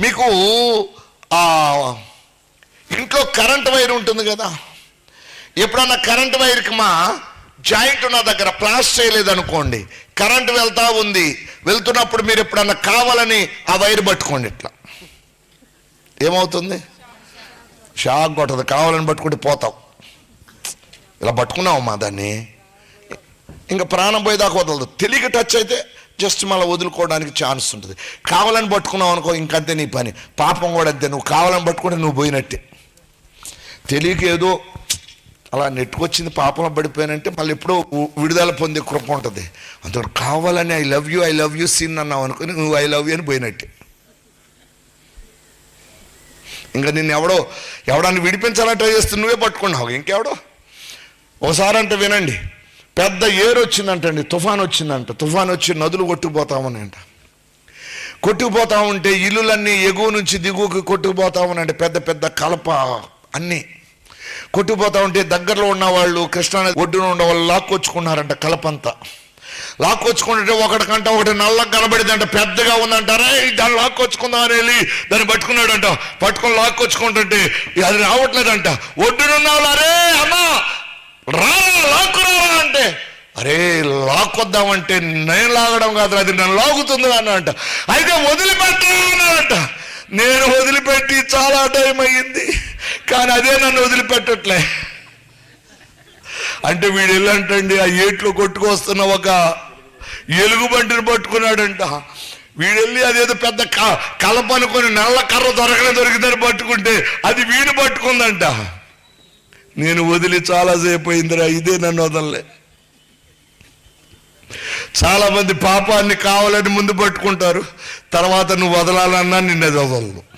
మీకు ఇంట్లో current wire ఉంటుంది కదా. ఎప్పుడన్నా కరెంట్ వైర్కి మా జాయింట్ నా దగ్గర ప్లాస్ చేయలేదనుకోండి కరెంట్ వెళ్తా ఉంది వెళ్తున్నప్పుడు మీరు ఎప్పుడన్నా కావాలని ఆ వైర్ పట్టుకోండి ఇట్లా. ఏమవుతుంది? షాక్ కొట్టదు కావాలని పట్టుకుంటే పోతావు. ఇలా పట్టుకున్నావమ్మా దాన్ని. ఇంకా ప్రాణం పోయేదాకా వదలదు. తెలియక టచ్ అయితే జస్ట్ మళ్ళీ వదులుకోవడానికి ఛాన్స్ ఉంటుంది. కావాలని పట్టుకున్నావు అనుకో ఇంకంతే నీ పని. పాపం కూడా అంతే. నువ్వు కావాలని పట్టుకుంటే నువ్వు పోయినట్టే. తెలియక ఏదో అలా నెట్టుకొచ్చింది పాపంలో పడిపోయానంటే మళ్ళీ ఎప్పుడో విడుదల పొందే కృప ఉంటుంది. అందుకని కావాలని I love you I love you scene అన్నావు అనుకుని నువ్వు ఐ లవ్ యూ అని పోయినట్టే. ఇంకా నిన్ను ఎవడో ఎవడాన్ని విడిపించాలని ట్రై చేస్తే నువ్వే పట్టుకున్నావు. ఇంకెవడో? ఒకసారి అంటే వినండి. పెద్ద ఏరు వచ్చిందంటండి తుఫాన్ వచ్చిందంట తుఫాన్ వచ్చి నదులు కొట్టుకుపోతామనంట. కొట్టుకుపోతా ఉంటే ఇల్లులన్నీ ఎగువ నుంచి దిగువకి కొట్టుకుపోతా ఉన్నాయంటే పెద్ద పెద్ద కలప అన్నీ. కొట్టుకుపోతా ఉంటే దగ్గరలో ఉన్న వాళ్ళు కృష్ణానది ఒడ్డున ఉన్న వాళ్ళు లాక్కొచ్చుకున్నారంట కలపంతా. లాక్కొచ్చుకుంటే ఒకటికంట ఒకటి నల్ల కనబడిందంట పెద్దగా ఉందంటారా దాన్ని లాక్కొచ్చుకుందాం అని వెళ్ళి దాన్ని పట్టుకున్నాడంట. పట్టుకొని లాక్కొచ్చుకుంటుంటే అది రావట్లేదంట. ఒడ్డునున్న లాక్కొద్దామంటే నేను లాగడం కాదు అది నన్ను లాగుతుంది అన్నంట అయితే వదిలిపెట్టాలన్నట నేను వదిలిపెట్టి చాలా టైం అయ్యింది కానీ అదే నన్ను వదిలిపెట్టట్లే. అంటే వీడు వెళ్ళంటండి ఆ ఏట్లో కొట్టుకొస్తున్న ఒక ఎలుగుబంటిని పట్టుకున్నాడంట. వీడెళ్ళి అదేదో పెద్ద క- కలప అనుకొని నల్ల కర్ర దొరకనే దొరికిందని పట్టుకుంటే అది వీడు పట్టుకుందంట. నేను వదిలి చాలాసేపు అయిందిరా ఇదే నన్ను వదలలే. చాలా మంది పాపాన్ని కావాలని ముందు పట్టుకుంటారు. తర్వాత నువ్వు వదలాలన్నా నిన్నే వదలను.